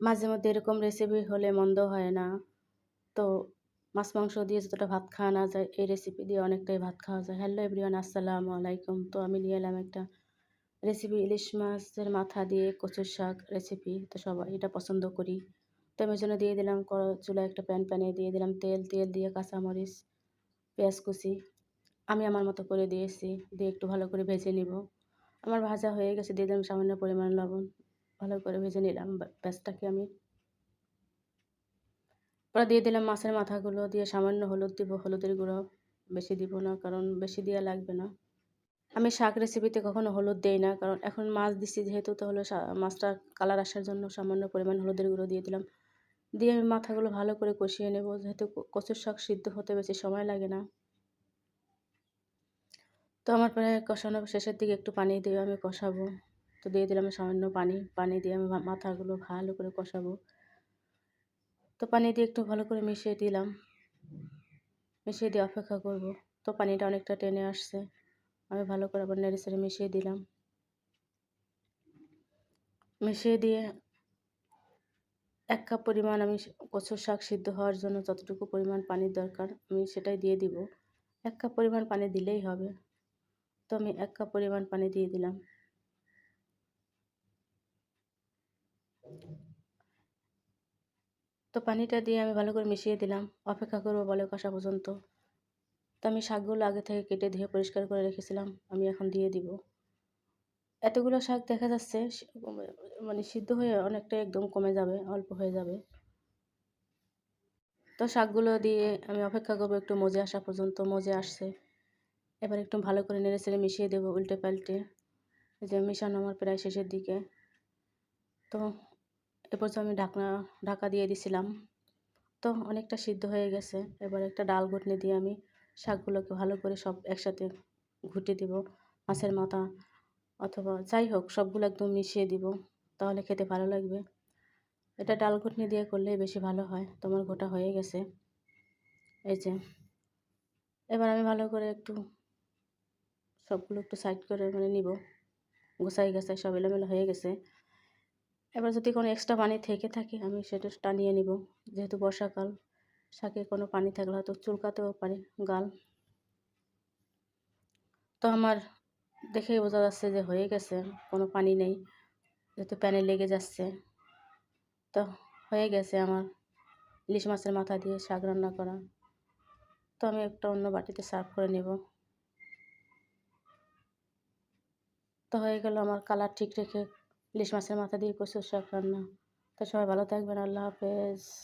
মাঝে মধ্যে এরকম রেসিপি হলে মন্দ হয় না। তো মাছ, মাংস দিয়ে যতটা ভাত খাওয়া না যায়, এই রেসিপি দিয়ে অনেকটাই ভাত খাওয়া যায়। হ্যালো এভরিওয়ান আসসালামু আলাইকুম। তো আমি নিয়ে এলাম একটা রেসিপি ইলিশ মাছের মাথা দিয়ে কচুর শাক রেসিপি তো সবাই এটা পছন্দ করি। তো আমি জন্য দিয়ে দিলাম চুলায় একটা প্যান প্যানে দিয়ে দিলাম। তেল তেল দিয়ে কাঁচামরিচ, পেঁয়াজ কুচি। আমি আমার মতো করে দিয়েছি, দিয়ে একটু ভালো করে ভেজে নিব। আমার ভাজা হয়ে গেছে, দিয়ে দিলাম সামান্য পরিমাণ লবণ। ভালো করে ভেজে নিলাম পেঁয়াজটাকে আমি ওরা দিয়ে দিলাম মাছের মাথাগুলো, দিয়ে সামান্য হলুদ দিব, হলুদের গুঁড়ো বেশি দিব না, কারণ বেশি দেওয়া লাগবে না। আমি শাক রেসিপিতে কখনো হলুদ দেই না, কারণ এখন মাছ দিচ্ছি যেহেতু তো হলো মাছটা কালার আসার জন্য সামান্য পরিমাণ হলুদের গুঁড়ো দিয়ে দিলাম। দিয়ে আমি মাথাগুলো ভালো করে কষিয়ে নেব, যেহেতু কচুর শাক সিদ্ধ হতে বেশি সময় লাগে না। তো আমার প্রায় কষানো শেষের দিকে একটু পানি দিয়ে আমি কষাবো। তো দিয়ে দিলাম সামান্য পানি পানি দিয়ে আমি মাথাগুলো ভালো করে কষাবো। তো পানি দিয়ে একটু ভালো করে মিশিয়ে দিলাম। মিশিয়ে দিয়ে অপেক্ষা করব। তো পানিটা অনেকটা টেনে আসছে। আমি ভালো করে আবার নেড়ে সেড়ে মিশিয়ে দিলাম। মিশিয়ে দিয়ে এক কাপ পরিমাণ আমি কচুর শাক সিদ্ধ হওয়ার জন্য যতটুকু পরিমাণ পানির দরকার, আমি সেটাই দিয়ে দিব। এক কাপ পরিমাণ পানি দিলেই হবে। তো আমি এক কাপ পরিমাণ পানি দিয়ে দিলাম। তো পানিটা দিয়ে আমি ভালো করে মিশিয়ে দিলাম। অপেক্ষা করব বলে কষা পর্যন্ত। তো আমি শাকগুলো আগে থেকে কেটে ধুয়ে পরিষ্কার করে রেখেছিলাম। আমি এখন দিয়ে দিব। এতগুলো শাক দেখা যাচ্ছে মানে সিদ্ধ হয়ে অনেকটা একদম কমে যাবে, অল্প হয়ে যাবে। তো শাকগুলো দিয়ে আমি অপেক্ষা করব একটু মজে আসা পর্যন্ত, মজে আসছে। এবার একটু ভালো করে নেড়ে চেড়ে মিশিয়ে দেবো উল্টে পাল্টে যে মিশানো আমার প্রায় শেষের দিকে। তো এরপর আমি ঢাকনা, ঢাকা দিয়ে দিছিলাম। তো অনেকটা সিদ্ধ হয়ে গেছে। এবার একটা ডাল ঘুটনি দিয়ে আমি শাকগুলোকে ভালো করে সব একসাথে ঘুটে দিব। মাছের মাথা অথবা যাই হোক, সবগুলো একদম মিশিয়ে দিব। তাহলে খেতে ভালো লাগবে। এটা ডাল ঘুটনি দিয়ে করলে বেশি ভালো হয়। তোমার গোটা হয়ে গেছে। এই যে। এবার আমি ভালো করে একটু সবগুলো একটু সাইড করে মানে নিব। গোসাই গাছাই সব এলোমেলো হয়ে গেছে। এবার যদি কোনো এক্সট্রা পানি থেকে থাকে, আমি সেটা টানিয়ে নিব। যেহেতু বর্ষাকাল, শাকে কোনো পানি থাকলে হয়তো চুলকাতেও পারে, গাল। তো আমার দেখেই বোঝা যাচ্ছে যে হয়ে গেছে, কোনো পানি নেই, যেহেতু প্যানে লেগে যাচ্ছে। তো হয়ে গেছে আমার ইলিশ মাছের মাথা দিয়ে শাক রান্না করা। তো আমি একটা অন্য বাটিতে সার্ভ করে নেব। তো হয়ে গেল আমার কালার ঠিক রেখে ইলিশ মাছের মাথা দিয়ে কচুর শাক রান্না। তো সবাই ভালো থাকবেন আল্লাহ হাফেজ।